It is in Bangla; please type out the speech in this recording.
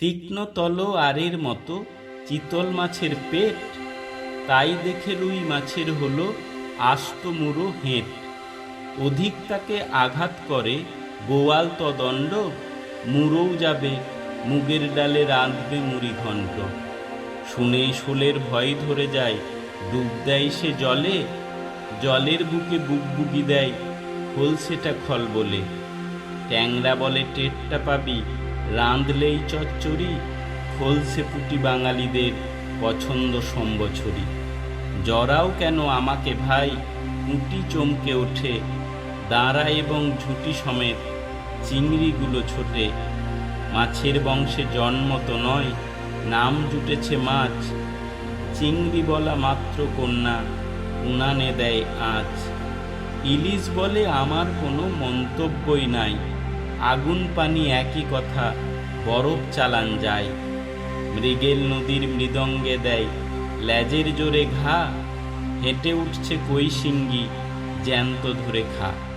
তীক্ষ্ণ আরের মতো চিতল মাছের পেট, তাই দেখে রুই মাছের হলো আস্ত মুড়ো হেঁট। অধিক তাকে আঘাত করে গোয়াল তদণ্ড, মুড়োও যাবে, মুগের ডালে রাঁধবে মুড়ি ঘণ্ট। শুনেই শোলের ভয় ধরে যায়, ডুব দেয় সে জলে, জলের বুকে বুকবুকি দেয়, খোল সেটা খল বলে ট্যাংরা বলে টেটটা পাবি রাঁধলেই চচ্চড়ি, খোলসে পুটি বাঙালিদের পছন্দ সম্বছরি। জরাও কেন আমাকে ভাই পুঁটি চমকে ওঠে, দাঁড়া এবং ঝুটি সমেত চিংড়িগুলো ছোটে। মাছের বংশে জন্ম তো নয়, নাম জুটেছে মাছ। চিংড়ি বলা মাত্র কন্যা, উনানে দেয় আঁচ। ইলিশ বলে আমার কোনো মন্তব্যই নাই। আগুন পানি একই কথা, বরফ চালান যায়। মৃগেল নদীর মৃদঙ্গে দেয়, লেজের জোরে ঘা। হেঁটে উঠছে কৈশিঙ্গি, জ্যান্ত ধরে খা।